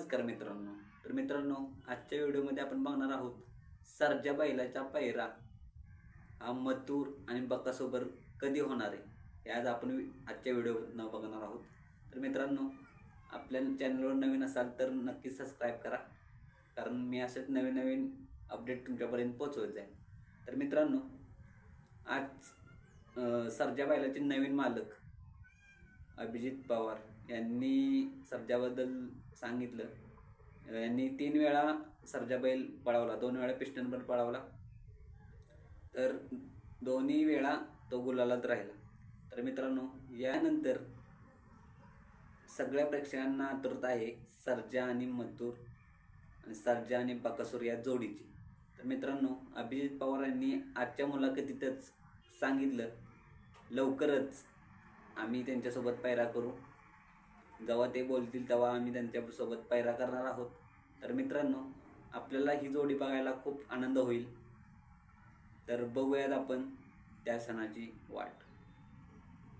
नमस्कार मित्रांनो. तर मित्रांनो आजच्या व्हिडिओमध्ये आपण बघणार आहोत सरजा बैलाचा पैरा. हा मथुर आणि बकासोबत कधी होणार आहे? हे आज आपण आजच्या व्हिडिओ बघणार आहोत. तर मित्रांनो आपल्या चॅनलवर नवीन असाल तर नक्की सबस्क्राईब करा. कारण मी असेच नवीन नवीन अपडेट तुमच्यापर्यंत पोचवत जाईल तर मित्रांनो आज सरजा बैलाचे नवीन मालक अभिजित पवार यांनी सर्जाबद्दल सांगितलं. यांनी तीन वेळा सर्जा बैल पळवला दोन वेळा पिस्टन पण पळवला. तर दोन्ही वेळा तो गुलालात राहिला. तर मित्रांनो यानंतर सगळ्या प्रेक्षकांना आतुरता आहे सर्जा आणि मथुर आणि सर्जा आणि बकासूर या जोडीची. तर मित्रांनो अभिजित पवार यांनी आजच्या मुलाखतीतच सांगितलं लवकरच आम्ही त्यांच्यासोबत पायरा करू. जेव्हा ते बोलतील तेव्हा आम्ही त्यांच्यासोबत पायरा करणार आहोत. तर मित्रांनो आपल्याला ही जोडी बघायला खूप आनंद होईल. तर बघूयात आपण त्या सणाची वाट.